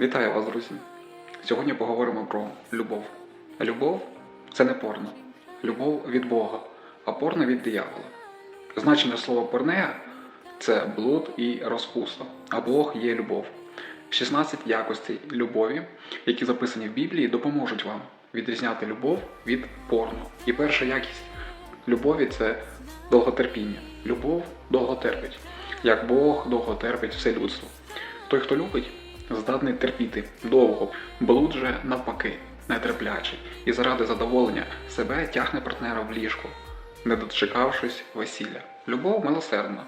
Вітаю вас, друзі! Сьогодні поговоримо про любов. Любов це не порно. Любов від Бога, а порно від диявола. Значення слова порнея це блуд і розпуста, а Бог є любов. 16 якостей любові, які записані в Біблії, допоможуть вам відрізняти любов від порно. І перша якість любові це довготерпіння. Любов довго терпить, як Бог довго терпить все людство. Той, хто любить, здатний терпіти довго, блуд же навпаки, нетерплячий, і заради задоволення себе тягне партнера в ліжко, не дочекавшись весілля. Любов милосердна,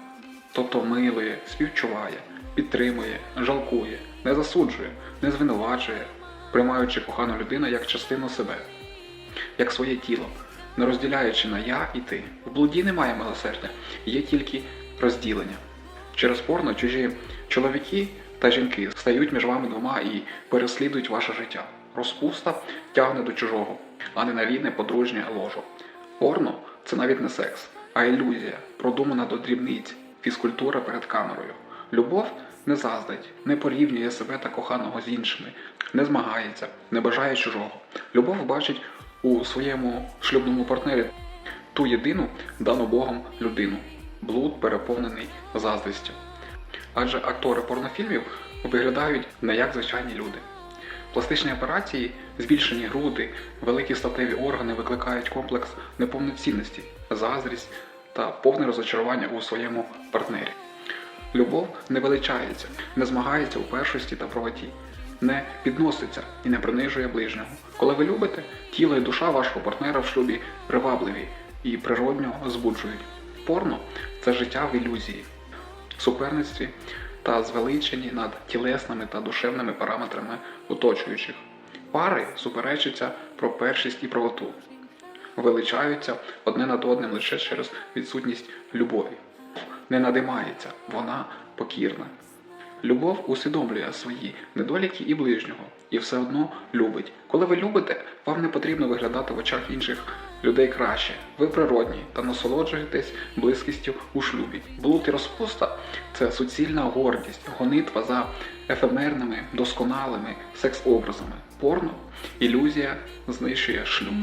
тобто милує, співчуває, підтримує, жалкує, не засуджує, не звинувачує, приймаючи кохану людину як частину себе, як своє тіло, не розділяючи на я і ти. В блуді немає милосердя, є тільки розділення. Через порно чужі чоловіки та жінки стають між вами двома і переслідують ваше життя. Розпуста тягне до чужого, а не ненавідне подружнє ложо. Порно це навіть не секс, а ілюзія, продумана до дрібниць, фізкультура перед камерою. Любов не заздать, не порівнює себе та коханого з іншими, не змагається, не бажає чужого. Любов бачить у своєму шлюбному партнері ту єдину дану Богом людину. Блуд переповнений заздрістю. Адже актори порнофільмів виглядають не як звичайні люди. Пластичні операції, збільшені груди, великі статеві органи викликають комплекс неповноцінності, заздрість та повне розочарування у своєму партнері. Любов не величається, не змагається у першості та правоті, не підноситься і не принижує ближнього. Коли ви любите, тіло і душа вашого партнера в шлюбі привабливі і природньо збуджують. Порно це життя в ілюзії, суперництві та звеличенні над тілесними та душевними параметрами оточуючих. Пари суперечаться про першість і правоту, величаються одне над одним лише через відсутність любові. Не надимається, вона покірна. Любов усвідомлює свої недоліки і ближнього, і все одно любить. Коли ви любите, вам не потрібно виглядати в очах інших людей краще. Ви природні та насолоджуєтесь близькістю у шлюбі. Блуд і розпуста це суцільна гордість, гонитва за ефемерними, досконалими секс-образами. Порно, ілюзія знищує шлюб.